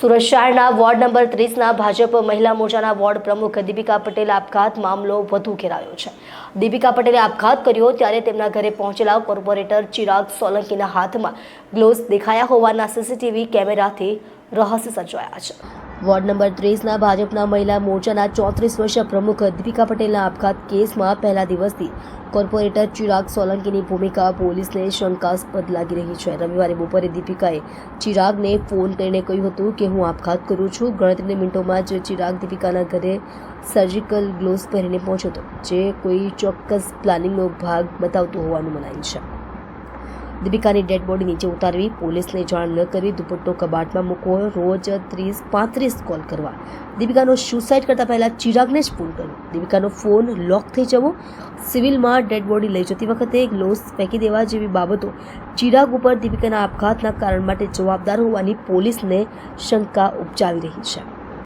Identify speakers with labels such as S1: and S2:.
S1: સુરત શહેરના ward number ત્રીસના Bhajap મહિલા મોરચાના વોર્ડ પ્રમુખ દીપિકા પટેલ આપઘાત મામલો વધુ ઘેરાયો છે. દીપિકા પટેલે આપઘાત કર્યો ત્યારે તેમના ઘરે પહોંચેલા કોર્પોરેટર ચિરાગ સોલંકીના હાથમાં ગ્લોવ્સ દેખાયા હોવાના સીસીટીવી કેમેરાથી રહસ્ય સર્જાયા છે. વોર્ડ નંબર ત્રીસના ભાજપના મહિલા મોરચાના ચોત્રીસ વર્ષીય પ્રમુખ દીપિકા પટેલના આપઘાત કેસમાં પહેલા દિવસથી કોર્પોરેટર ચિરાગ સોલંકીની ભૂમિકા પોલીસને શંકાસ્પદ લાગી રહી છે. રવિવારે બપોરે દીપિકાએ ચિરાગને ફોન કરીને કહ્યું હતું કે, હું આપઘાત કરું છું. ગણતરીની મિનિટોમાં જ ચિરાગ દીપિકાના ઘરે સર્જિકલ ગ્લોવ્સ પહેરીને પહોંચ્યો હતો, જે કોઈ ચોક્કસ પ્લાનિંગનો ભાગ બતાવતો હોવાનું મનાય છે. દીપિકાની ડેડ બોડી નીચે ઉતારવી પોલીસને જાણ ન કરી દુપટ્ટો કબાટમાં મૂકવો, રોજ ત્રીસ, પાંત્રીસ કોલ કરવા. દીપિકાનો સુસાઇડ કરતા પહેલા ચિરાગને જ ફોન કર્યો. દીપિકાનો ફોન લોક થઈ જવો, સિવિલમાં ડેડ બોડી લઈ જતી વખતે ગ્લોવ્સ ફેંકી દેવા જેવી બાબતો ચિરાગ ઉપર દીપિકાના આપઘાતના કારણ માટે જવાબદાર હોવાની પોલીસને શંકા ઉપજાવી રહી છે.